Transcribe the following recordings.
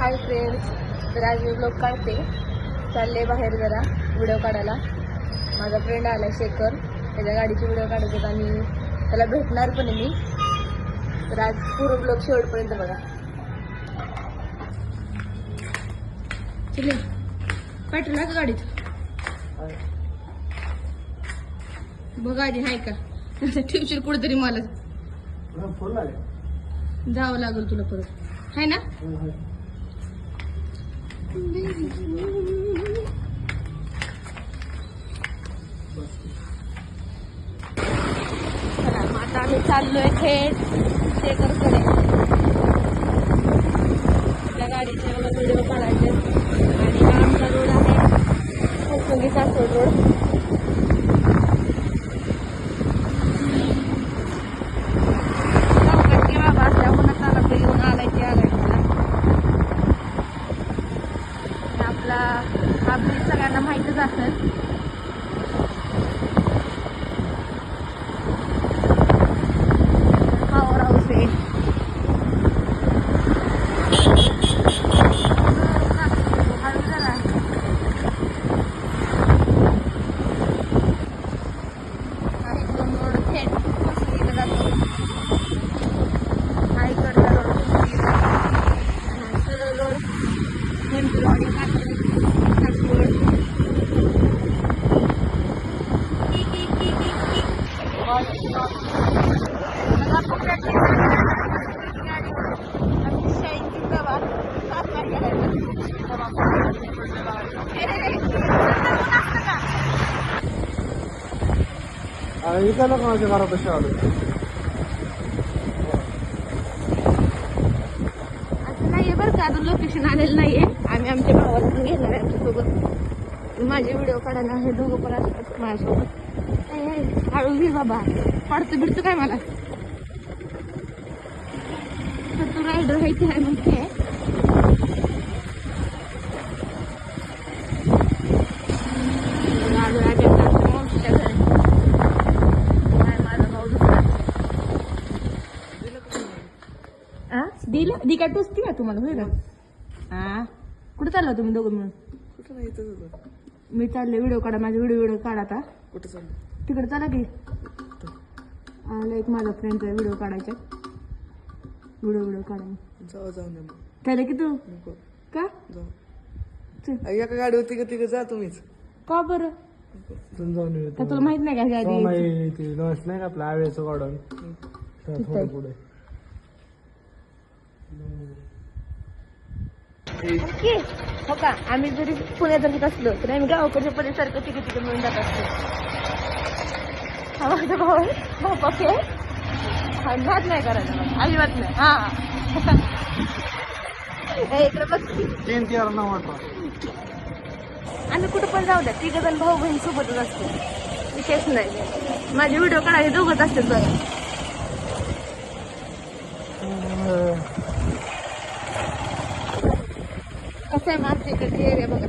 Hi friends तर आज मी blog काढते. चालले बाहेर जरा व्हिडिओ काढायला. माझा फ्रेंड आला शेखर. त्याच्या गाडीची व्हिडिओ काढत होता आणि त्याला भेटणार पण आहे मी. तर आज पूर्ण ब्लॉग शेवटपर्यंत बघा. चले. आहे का गाडीत बघा आधी हाय का? ठेवशील कुठेतरी मला. जावं लागेल तुला परत. हाय ना? चला मग आता आम्ही चाललोय थेट शेखरकडे. त्या गाडीचे मला व्हिडिओ काढायचे. आणि आमचा रोड आहे कोकणी सासवड रोड चौकात की बाबा असल्या कोणाचा आला तर येऊन आलाय ते आलाय मला आणि आपला हा ब्रिज सगळ्यांना माहीतच असेल पॉवर हाऊस आहे हळू जरा. हा इकडून रोड थेट कोसरीला जातो. हा इकडचा रोड कोसरीला. हा सरळ रोड मंचुरवाडी, कात्रज, सासवड. मला खूप practice आहे. गाडी. आमची शाळेची प्रवास. सात वाजता ए, ए, ए, कोण असतं का? झालं लोक माझ्या घरापाशी आलो असं नाहीये बरं का अजून लोकेशन आलेलं नाहीये आम्ही आमच्या भावाला पण घेणार आहे आमच्यासोबत माझे व्हिडिओ काढायला हे दोघं पण असतात माझ्यासोबत ए, ए, हळू घे बाबा पडतं बिडतं काय मला तर तू रायडर आहे ते आहे म्हणते आलो आहे बेटाच्या मावशीच्या घरी. काय माझा भाऊ दुसरा आ? दिलं दी काय टोचती का तुम्हाला होय का हा कुठं चालला तुम्ही दोघं मिळून? कुठं नाही इथंच होतं. मी चालले व्हिडिओ काढा माझा व्हिडिओ व्हिडिओ काढा आता. कुठं चाललं? तिकडे चला की. आला एक माझा फ्रेंडचा व्हिडिओ काढायचा. व्हिडिओ व्हिडिओ काढा. जाऊ जाऊ नये मग. त्याला की तू? नको. का? जाऊ. चल. एका गाडी होती का तिकडे जा तुम्हीच. का बरं? जाऊन येऊ का तुला माहीत नाही का गाडी? ते लॉस नाही का आपलं आवेचं गार्डन थोडं पुढे. ओके हो का? आम्ही जरी पुण्यात राहत असलो तरी आम्ही गावाकडच्या परिसारखं तिकडे तिकडे मिळून जात असतो. हा माझा भाऊ हा पप्पी आहे हा नाद नाही करायचा. अजिबात नाही. हा. इकडे बघ. आम्ही कुठं पण जाऊ द्या. तिघ जण भाऊ बहीण सोबतच असतो. विशेष नाही. माझे व्हिडिओ काढायचे दोघंच असतात बघा. आहे माझ्या इकडचे एरिया बघा.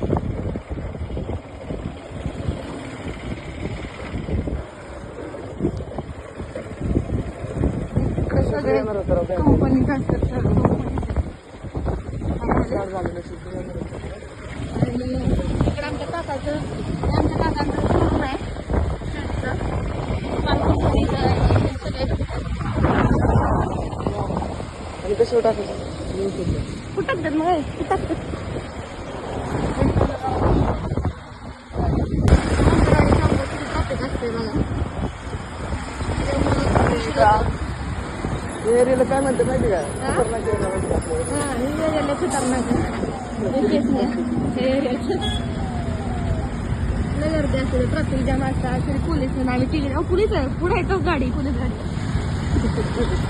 सर्व company. आणि इकडे आमच्या काकाचं आमच्या काकांचं शोरूम आहे. आणि कसं टाकायचं? कुठं मग? कुठं टाकतात traffic असते बघा. एरियाला काय म्हणते माहिती का? हा? खतरनाक area म्हणते आपल्याला. हा, हे एरियाला खतरनाक आहे. हे केस नाही. हे एरियाला लय गर्दी असते. ट्रॅफिक जाम असतात तरी पोलीस म्हणून आम्ही तिकडे अहो, पोलीस आहे. पुढे गाडी. पोलीस गाडी.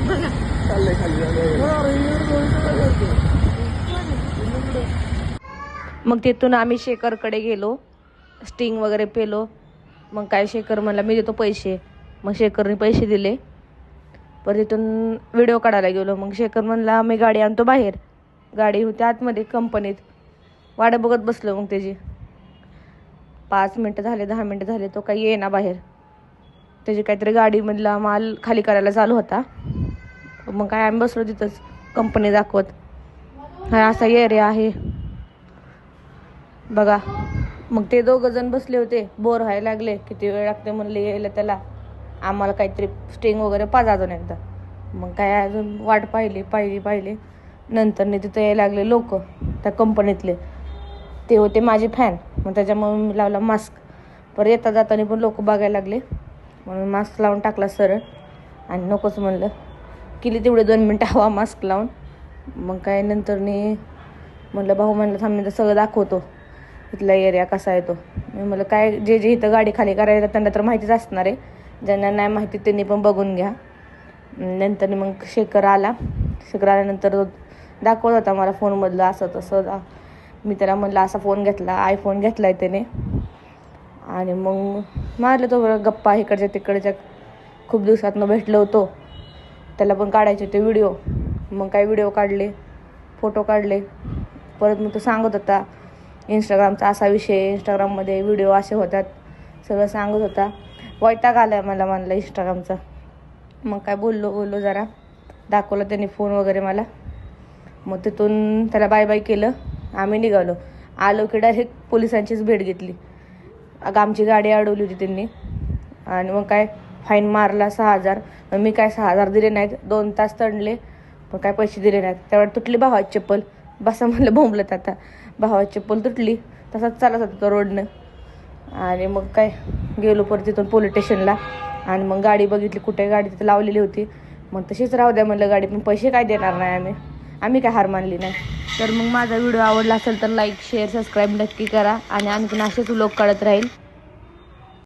बघा. चाललंय खाली मग तिथून आम्ही शेखरकडे गेलो. स्टिंग वगैरे पेलो. मग काय शेखर म्हणला मी देतो पैसे. मग शेखरने पैसे दिले. परत तिथून व्हिडिओ काढायला गेलो. मग शेखर म्हणला आम्ही गाडी आणतो बाहेर. गाडी होती आतमध्ये कंपनीत. वाडं बघत बसलो मग त्याची. पाच मिनटं झाले दहा मिनटं झाले तो काही येईना बाहेर. त्याची काहीतरी गाडीमधला माल खाली करायला चालू होता. मग काय आम्ही बसलो तिथंच कंपनी दाखवत. हा असा एरिया आहे. बघा. मग ते दोघं जण बसले होते. बोर व्हायला लागले. किती वेळ लागते म्हणले यायला त्याला. आम्हाला काहीतरी स्टिंग वगैरे पाजा अजून एकदा मग काय अजून वाट पाहिली पाहिली पाहिली. नंतर तिथं यायला लागले लोक त्या कंपनीतले ते होते माझे फॅन मग त्याच्यामुळे मी लावला मास्क परत येता जाताना पण लोक बघायला लागले. म्हणून मास्क लावून टाकला सरळ. आणि नकोच म्हणलं. केली तेवढे दोन मिनटं हवा मास्क लावून. मग काय नंतरनी म्हणलं भाऊ म्हणलं थांब मी तर सगळं दाखवतो. इथला एरिया कसा आहे तो? मी म्हणलं काय जे जे इथं गाडी खाली करायला त्यांना तर माहितीच असणार आहे. ज्यांना नाही माहिती त्यांनी पण बघून घ्या. नंतर मग शेखर आला. शेखर आल्यानंतर तो दाखवत होता मला फोनमधलं असं तसं. मी त्याला म्हटलं असा फोन घेतला आयफोन घेतला आहे त्याने. आणि मग मारलं तो बरं गप्पा इकडच्या तिकडच्या. खूप दिवसातनं भेटलो होतो. त्याला पण काढायचे होते व्हिडिओ मग काय व्हिडिओ काढले फोटो काढले. परत मग तो सांगत होता इंस्टाग्रामचा असा विषय इंस्टाग्राममध्ये व्हिडिओ असे होतात. सगळं सांगत होता. वैताग आला मला म्हणलं इंस्टाग्रामचा मग काय बोललो बोललो जरा. दाखवलं त्यांनी फोन वगैरे मला. मग तिथून त्याला बाय बाय केलं. आम्ही निघालो. आलो की डायरेक्ट पोलिसांचीच भेट घेतली. अगं आमची गाडी अडवली होती त्यांनी. आणि मग काय फाईन मारला सहा हजार. मी काय सहा हजार दिले नाहीत. दोन तास तणले पण काय पैसे दिले नाहीत. त्यावेळेला तुटली भावाची चप्पल. बसा म्हणलं बोंबलत आता. भावाची चप्पल तुटली. तसाच चालत होता तो रोडनं आणि मग काय गेलो परत तिथून पोलीस स्टेशनला आणि मग गाडी बघितली कुठे गाडी तिथे लावलेली होती. मग तशीच राहू द्या म्हणलं गाडी पण पैसे काय देणार नाही आम्ही. आम्ही काय हार मानली नाही. तर मग माझा व्हिडिओ आवडला असेल तर लाईक शेअर सबस्क्राईब नक्की करा. आणि आणखीन असेच लोक कळत राहील.